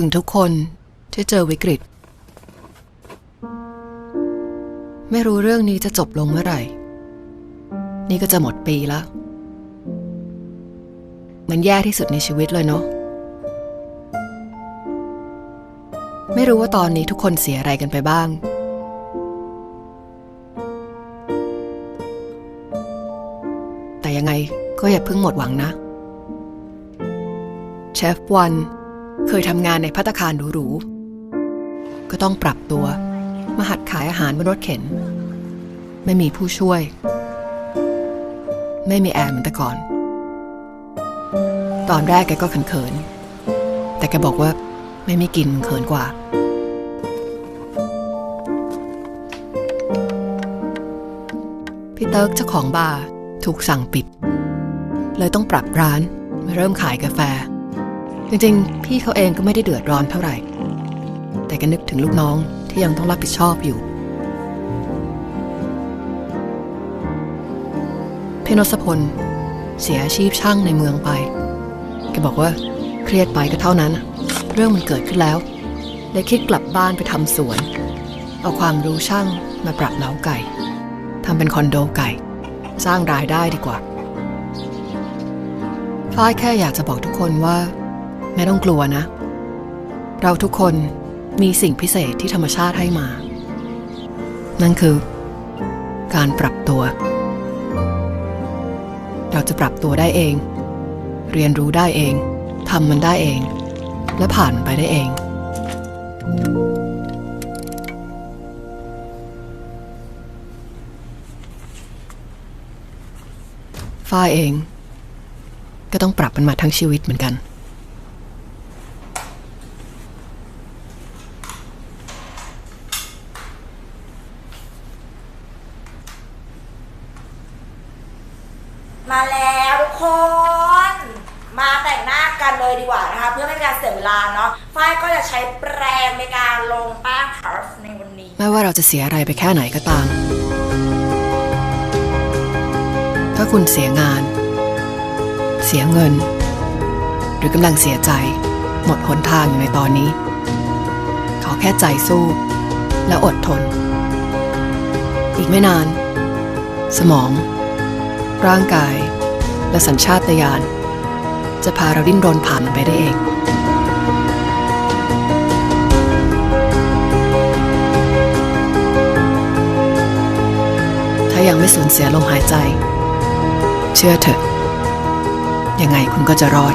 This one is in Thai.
ถึงทุกคนที่เจอวิกฤต ไม่รู้เรื่องนี้จะจบลงเมื่อไหร่ นี่ก็จะหมดปีแล้วมันแย่ที่สุดในชีวิตเลยเนาะ ไม่รู้ว่าตอนนี้ทุกคนเสียอะไรกันไปบ้าง แต่ยังไงก็อย่าเพิ่งหมดหวังนะ เชฟวัน เคยทำงานในพัตตาคารหรูๆ ก็ต้องปรับตัว มาหัดขายอาหารบนรถเข็น ไม่มีผู้ช่วย ไม่มีแอร์เหมือนแต่ก่อน ตอนแรกแกก็เขินๆ แต่แกบอกว่าไม่มีกินเขินกว่า พี่เติร์กเจ้าของบาร์ถูกสั่งปิด เลยต้องปรับร้านมาเริ่มขายกาแฟ จริงๆ พี่เขาเองก็ไม่ได้เดือดร้อนเท่าไหร่ แต่ก็นึกถึงลูกน้องที่ยังต้องรับผิดชอบอยู่ เพนศพล เสียอาชีพช่างในเมืองไป แกบอกว่าเครียดไปก็เท่านั้น เรื่องมันเกิดขึ้นแล้วเลยคิดกลับบ้านไปทำสวน เอาความรู้ช่างมาปรับเล้าไก่ทำเป็นคอนโดไก่ สร้างรายได้ดีกว่าฝ้ายแค่อยากจะบอกทุกคนว่า ไม่ต้องกลัวนะ เราทุกคนมีสิ่งพิเศษที่ธรรมชาติให้มา นั่นคือ การปรับตัว เราจะปรับตัวได้เอง เรียนรู้ได้เองทำมันได้เอง และผ่านไปได้เอง ฝ้ายเอง ก็ต้องปรับมันมาทั้งชีวิตเหมือนกัน มาแล้วทุกคน มาแต่งหน้ากันเลยดีกว่านะคะ เพื่อไม่ให้การเสียเวลาเนาะฝ้ายก็จะใช้แปรงในการลงแป้งพัฟในวันนี้ ไม่ว่าเราจะเสียอะไรไปแค่ไหนก็ตาม ถ้าคุณเสียงาน เสียเงิน หรือกำลังเสียใจ หมดหนทางอยู่ในตอนนี้ ขอแค่ใจสู้ และอดทน อีกไม่นาน สมอง ร่างกาย และสัญชาตญาณจะพาเราดิ้นรนผ่านมันไปได้เองถ้ายังไม่สูญเสียลมหายใจ เชื่อเถอะ ยังไงคุณก็จะรอด